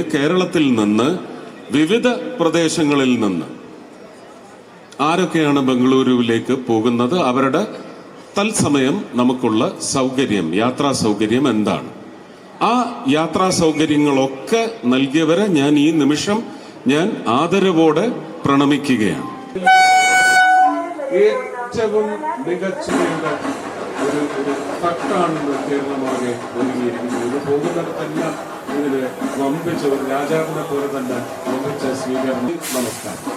കേരളത്തിൽ നിന്ന് വിവിധ പ്രദേശങ്ങളിൽ നിന്ന്. ആരൊക്കെയാണ് ബംഗളൂരുവിലേക്ക് പോകുന്നത്? അവരുടെ തത്സമയം നമുക്കുള്ള സൗകര്യം യാത്രാ സൗകര്യം എന്താണ്? ആ യാത്രാ സൗകര്യങ്ങളൊക്കെ നൽകിയവരെ ഞാൻ ഈ നിമിഷം ഞാൻ ആദരവോടെ പ്രണമിക്കുകയാണ്. ഏറ്റവും മികച്ച ഒരു തട്ടാണ് കേരളമാകെ ഒരുങ്ങിയിരിക്കുന്നത് പോകുന്നിടത്തെല്ലാം ഇതിന് വമ്പിച്ച രാജാവിനെ പോലെ തന്നെ വമ്പിച്ച സ്വീകരണം. നമസ്കാരം.